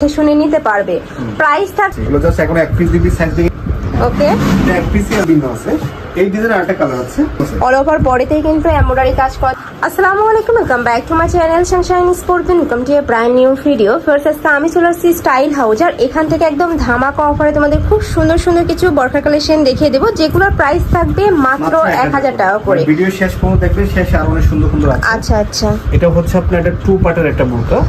শুনে নিতে পারবে। প্রাইস থাক এগুলো জাস্ট এখন এক পিস দিবি সাইজ থেকে ওকে এক পিসই ভিন্ন আছে। এই ডিজাইনের আরেকটা কালার আছে। অল ওভার বডিতেই কিন্তু এমব্রয়ডারি কাজ করা আসসালামু আলাইকুম welcome back to my channel sunshine sport welcome to a brand new video first আজকে আমি চলে আসছি স্টাইল হাউস আর এখান থেকে একদম ধামাকা অফারে তোমাদের খুব সুন্দর সুন্দর কিছু বরখা কালেকশন দেখিয়ে দেবো যেগুলোর প্রাইস থাকবে মাত্র এক হাজার টাকা। করে। ভিডিও শেষ পর্যন্ত দেখবে শেষে আরও অনেক সুন্দর সুন্দর আছে। আচ্ছা আচ্ছা। এটা হচ্ছে আপনার একটা টু পার্টের একটা বোরকা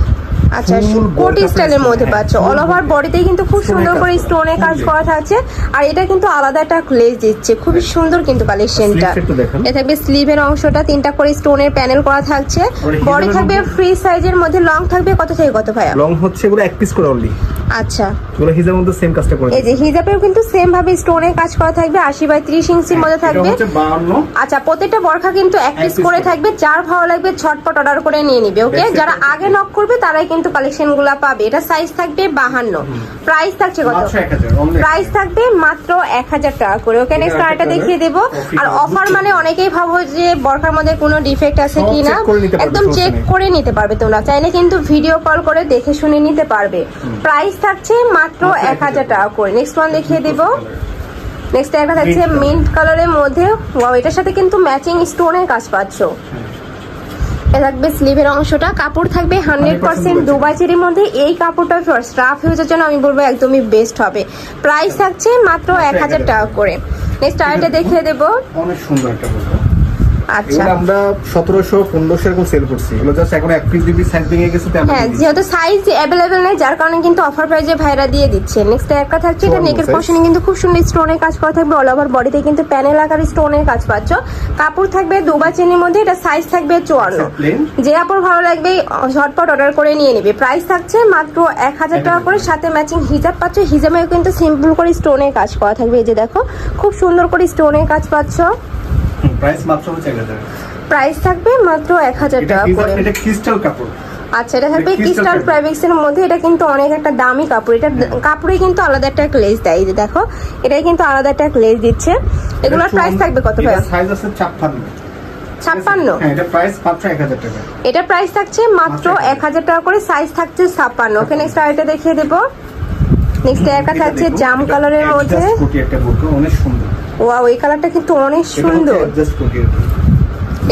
আচ্ছা কোটি স্টাইলের মধ্যে পাচ্ছ। অল ওভার বডিতেই কিন্তু খুব সুন্দর করে স্টোনের স্টোনে কাজ করা থাকছে। আর এটা কিন্তু আলাদা একটা গ্লেজ দিচ্ছে। খুবই সুন্দর কিন্তু কালেকশনটা এ এটা থাকবে স্লিভের অংশটা। তিনটা করে স্টোনের প্যানেল করা থাকছে। বডি থাকবে ফ্রি সাইজের মধ্যে। লং থাকবে কত থেকে কত ভাইয়া? লং হচ্ছে পুরো এক পিস করে অনলি আচ্ছা। এগুলো হিজার মধ্যে সেম কাজটা করে এই যে হিজাবেও কিন্তু সেম ভাবে স্টোনে কাজ করা থাকবে আশি বাই ত্রিশ ইঞ্চির মধ্যে থাকবে। আচ্ছা প্রত্যেকটা বরখা কিন্তু এক পিস করে। থাকবে যার ভালো লাগবে ছটপট অর্ডার করে নিয়ে নিবে ওকে যারা আগে নক করবে তারাই কিন্তু কালেকশনগুলা পাবে। এটা সাইজ থাকবে প্রাইস থাকছে কত? 1000 প্রাইস থাকবে মাত্র এক হাজার টাকা করে ওকে নেক্সট আরেকটা দেখিয়ে দেবো। আর অফার মানে অনেকেই ভাবো যে বরখার মধ্যে কোনো ডিফেক্ট আছে সব কি না check করে নিতে পারবে, একদম চেক করে নিতে পারবে তোমরা। চাইলে কিন্তু ভিডিও কল করে দেখে শুনে নিতে পারবে। প্রাইস থাকছে মাত্র এক হাজার টাকা করে। নেক্সট ওয়ান দেখিয়ে দেবো। নেক্সট একটা থাকছে। মিন্ট কালারের মধ্যে। ওয়াও এটার সাথে কিন্তু ম্যাচিং স্টোনের কাজ পাচ্ছ। এটা থাকবে স্লিভের অংশটা। কাপড় থাকবে হান্ড্রেড পার্সেন্ট দুবাই মধ্যে। এই কাপড়টা স্টাফ ইউজের জন্য আমি বলব একদমই বেস্ট হবে। প্রাইস থাকছে মাত্র এক হাজার টাকা করে। নেক্সট আরেকটা দেখিয়ে দেবো। অনেক সুন্দর একটা আচ্ছা। আমরা 1700 1500 এরকম সেল করছি। এগুলো জাস্ট এখন এক পিস দিবি সাইজ ভেঙে গেছে তাই হ্যাঁ যেহেতু সাইজ নেই যার কারণে কিন্তু অফার প্রাইজে ভাইরা দিয়ে দিচ্ছে। নেক্সট একটা থাকছে এটা নেকের। কিন্তু খুব সুন্দর স্টোনের কাজ করা থাকবে অল ওভার বডিতে কিন্তু প্যানেল আকার স্টোনের কাজ পাচ্ছ। কাপড় থাকবে দুবা চেনির মধ্যে এটা সাইজ থাকবে চুয়ান্ন। আচ্ছা, plain। যে কাপড় ভালো লাগবে ঝটপট অর্ডার করে নিয়ে নেবে। প্রাইস থাকছে মাত্র এক হাজার টাকা করে সাথে ম্যাচিং হিজাব পাচ্ছ। হিজাবেও কিন্তু সিম্পল করে স্টোনের কাজ করা থাকবে এই যে দেখো। খুব সুন্দর করে স্টোনের কাজ পাচ্ছ। প্রাইস মাত্র হচ্ছে 1000 প্রাইস থাকবে মাত্র এক হাজার এটা টাকা করে। এটা ক্রিস্টাল কাপড়। আচ্ছা এটা থাকবে ক্রিস্টাল। ফ্যাব্রিক্স এর মধ্যে এটা কিন্তু অনেক একটা দামি কাপড়। এটা কাপড়ে কিন্তু আলাদা একটা লেস দেয় যে দেখো। এটাই কিন্তু আলাদা একটা লেস দিচ্ছে। এগুলোর প্রাইস থাকবে কত ভাই সাইজ আছে 56 ছাপ্পান্ন? হ্যাঁ এটা প্রাইস 1000 থাকছে মাত্র এক হাজার টাকা করে সাইজ থাকছে ছাপ্পান্ন। ওকে নেক্সট আরেকটা দেখিয়ে দেবো। নেক্সট একটা থাকছে জাম কালারের মধ্যে। অনেক সুন্দর। ওয়াও এই কালারটা কিন্তু অনেক সুন্দর।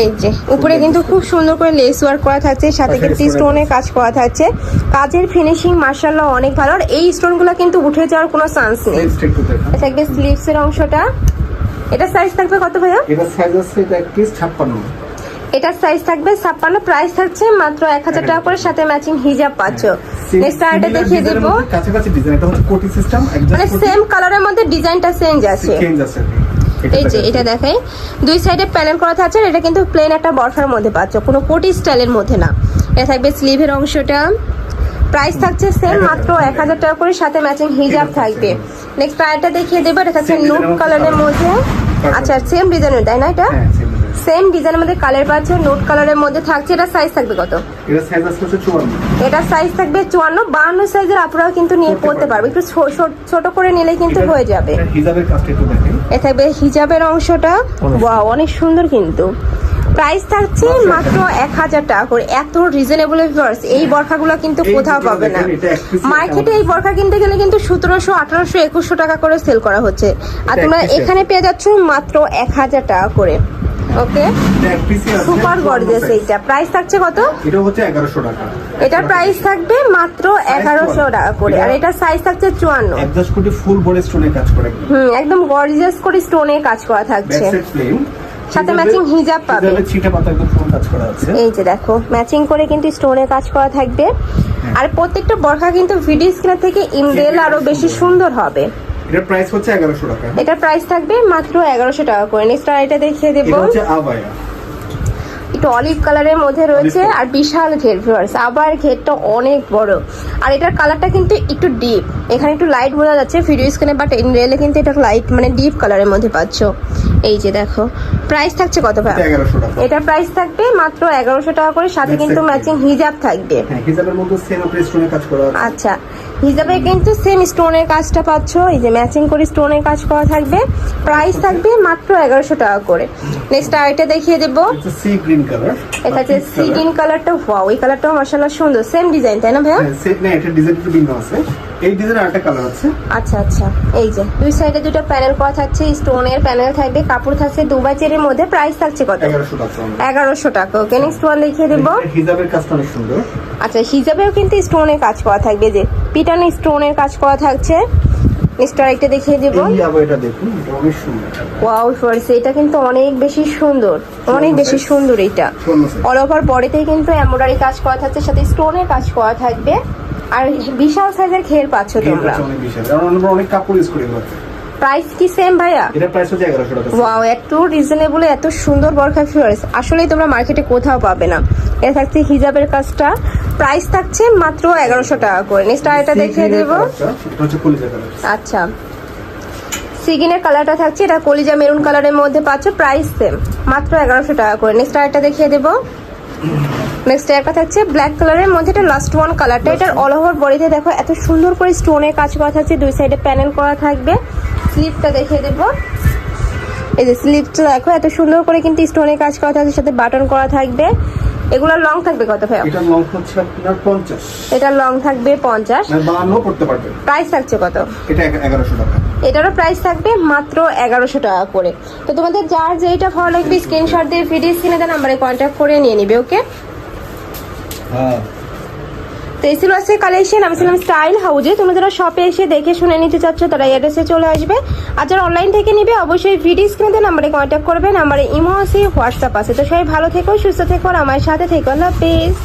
এই যে উপরে কিন্তু খুব সুন্দর করে লেস ওয়ার্ক করা থাকছে সাথে কিন্তু স্টোনের কাজ। করা থাকছে। কাজের ফিনিশিং মার্শাল্লাহ অনেক ভালো। আর এই স্টোনগুলো কিন্তু উঠে যাওয়ার কোনো চান্স নেই। থাকবে স্লিভস এর অংশটা। এটা সাইজ থাকবে কত ভাইয়া? এটা সাইজ আছে এটা পিস 56 এটার সাইজ থাকবে ছাপ্পান্ন। প্রাইস থাকছে মাত্র এক হাজার টাকা করে সাথে ম্যাচিং হিজাব পাচ্ছ। নেক্সট আরেকটা দেখিয়ে দেবো। কাছাকাছি ডিজাইন এটা হচ্ছে কোটি সিস্টেম মানে সেম কালারের মধ্যে ডিজাইনটা চেঞ্জ আছে। চেঞ্জ আছে। এই যে এটা দেখাই। দুই সাইডে প্যানেল করা থাকছে এটা কিন্তু প্লেন একটা বরফার মধ্যে পাচ্ছ কোনো কোটি স্টাইলের মধ্যে না। এটা থাকবে স্লিভের অংশটা। প্রাইস থাকছে সেম মাত্র এক হাজার টাকা করে সাথে ম্যাচিং হিজাব থাকবে। নেক্সট আরেকটা দেখিয়ে দেবো এটা থাকছে নুট কালারের মধ্যে আচ্ছা সেম ডিজাইনের তাই না এটা? হ্যাঁ। সেম ডিজাইনের মধ্যে কালার পাচ্ছে নোট কালারের মধ্যে থাকছে এটা সাইজ থাকবে কত? এটা সাইজ আছে 54 এটা সাইজ থাকবে চুয়ান্ন বাহান্ন সাইজের আপনারাও কিন্তু নিয়ে পড়তে পারবে। একটু ছোট করে নিলে কিন্তু হয়ে যাবে। হিজাবের কাজটা একটু দেখেন। এ থাকবে হিজাবের অংশটা। ওয়াও অনেক সুন্দর কিন্তু। প্রাইস থাকছে মাত্র এক হাজার। টাকা করে। এত রিজনেবল ভিউয়ার্স এই বরখাগুলো কিন্তু কোথাও পাবে না। এটা মার্কেটে এই বরখা কিনতে গেলে কিন্তু সতেরোশো আঠারোশো একুশশো টাকা করে সেল করা হচ্ছে। আর তোমরা। এখানে পেয়ে যাচ্ছ মাত্র এক হাজার টাকা করে। ওকে? এটা সুপার 54 গর্জিয়াস এইটা। প্রাইস থাকছে কত? এটা হচ্ছে 1100 টাকা। এটার প্রাইস থাকবে মাত্র এগারোশো টাকা করে। আর এটার সাইজ থাকছে চুয়ান্ন। একজাস্ট কোটি ফুল বডি স্টোনে কাজ করে। হুম একদম গর্জিয়াস করে স্টোনে কাজ করা থাকছে। সাথে matching হিজাব পাবে। ছিটা পাতা একদম ফুল কাজ করা আছে। এই যে দেখো ম্যাচিং করে কিন্তু স্টোনে কাজ করা থাকবে। আর প্রত্যেকটা বরখা কিন্তু ভিডিও স্ক্রিনের থেকে ইমডেল আরও বেশি সুন্দর হবে। এটার প্রাইস হচ্ছে 1100 টাকা। এটার প্রাইস থাকবে মাত্র এগারোশো টাকা করে। নেক্সট আর এটা দেখিয়ে দেবো। এটা হচ্ছে আবায়া। একটু অলিভ কালারের মধ্যে রয়েছে আর বিশাল ঘের ভিউয়ার্স আবার ঘেরটা অনেক বড়। আর এটার কালারটা কিন্তু একটু ডিপ এখানে একটু লাইট বোঝা যাচ্ছে ভিডিও স্ক্রিনে বাট ইন রিয়েলে কিন্তু এটা লাইট মানে ডিপ কালারের মধ্যে পাচ্ছ। এই যে দেখো। প্রাইস থাকছে কত ভাই? এটা 1100 প্রাইস থাকবে মাত্র এগারোশো টাকা করে। সাথে কিন্তু. ম্যাচিং হিজাব থাকবে। হ্যাঁ আচ্ছা। হিসাবে কিন্তু সেম স্টোনের কাজটা পাচ্ছ। এই যে ম্যাচিং করে স্টোনের কাজ করা থাকবে। প্রাইস থাকবে মাত্র এগারোশো টাকা করে। নেক্সট আরেকটা দেখিয়ে দেবো। সি গ্রিন কালার এটা হচ্ছে সি গ্রিন কালারটা ওয়াও এই কালারটাও মার্শাল্লাহ সুন্দর সেম ডিজাইন তাই না ভাইয়া? না এটা ডিজাইন একটু ভিন্ন আছে। এই ডিজাইনের আরেকটা কালার আছে। আচ্ছা আচ্ছা। এই যে দুই সাইডে দুটো প্যানেল করা থাকছে স্টোনের প্যানেল থাকবে কাপড় থাকছে দুবাই চেরির মধ্যে প্রাইস থাকছে কত? এগারোশো টাকা এগারোশো টাকা ওকে নেক্সট ওয়ান দেখিয়ে দেবো। হিজাবের কাজটা অনেক সুন্দর। আচ্ছা হিজাবেও কিন্তু স্টোনের কাজ করা থাকবে যে পিটানো স্টোনের কাজ করা থাকছে। নেক্সট আরেকটা দেখিয়ে দেবো। এই আবার এটা দেখুন এটা অনেক সুন্দর। ওয়াও ফর্স এটা কিন্তু অনেক বেশি সুন্দর অনেক বেশি সুন্দর এটা। অল ওভার বডিতেই কিন্তু এমব্রয়ডারি কাজ করা থাকছে সাথে স্টোনের কাজ করা থাকবে। আর বিশাল সাইজের খের পাচ্ছ তোমরা। অনেক আমরা অনেক কাপড় ইউজ করি প্রাইস কি সেম ভাইয়া? এটা প্রাইস হচ্ছে এগারোশো টাকা ওয়াও এত রিজনেবল এত সুন্দর বরখা ফিওর্স আসলেই তোমরা মার্কেটে কোথাও পাবে না। এটা থাকছে হিজাবের কাজটা। প্রাইস থাকছে মাত্র এগারোশো টাকা করে। নেক্সট আরেকটা দেখিয়ে দেবো। এটা আচ্ছা। সিগিনের কালারটা থাকছে এটা কলিজা মেরুন কালারের মধ্যে পাচ্ছ। প্রাইস সেম মাত্র এগারোশো টাকা করে। নেক্সট আরেকটা দেখিয়ে দেবো। নেক্সট একটা থাকছে ব্ল্যাক কালারের মধ্যে এটা লাস্ট ওয়ান কালারটা এটার অল ওভার বডিতে দেখো এত সুন্দর করে স্টোনের কাজ করা থাকছে দুই সাইডে প্যানেল করা থাকবে। স্লিপটা দেখিয়ে দেবো। এই যে স্লিপটা দেখো এত সুন্দর করে কিন্তু স্টোনের কাজ করা থাকছে সাথে বাটন করা থাকবে। এগুলো লং থাকবে কত ভাই? এটার লং হচ্ছে আপনার পঞ্চাশ। এটা লং থাকবে পঞ্চাশ। মানে বাহান্ন করতে পারবেন প্রাইস থাকছে কত? এটা এগা- এগারোশো টাকা। এটারও প্রাইস থাকবে মাত্র এগারোশো টাকা করে। তো তোমাদের যার যেটা ভালো লাগবে স্ক্রিনশট দিয়ে ভিডিও স্ক্রিনে দেওয়া নাম্বারে কন্ট্যাক্ট করে নিয়ে নিবে ওকে হ্যাঁ। তো এই ছিল কালেকশন আমি ছিলাম স্টাইল হাউজে। তুমি যারা শপে এসে দেখে শুনে নিতে চাচ্ছ, তারা অ্যাড্রেসে চলে আসবে। আর যারা অনলাইন থেকে নিবে, অবশ্যই ভিডিও স্ক্রিনে নাম্বারে কন্ট্যাক্ট করবে। নাম্বারে ইমো আছে হোয়াটসঅ্যাপ আছে। তো সবাই ভালো থেকো, সুস্থ থেকো, আর আমার সাথে থেকো। আল্লাহ হাফেজ।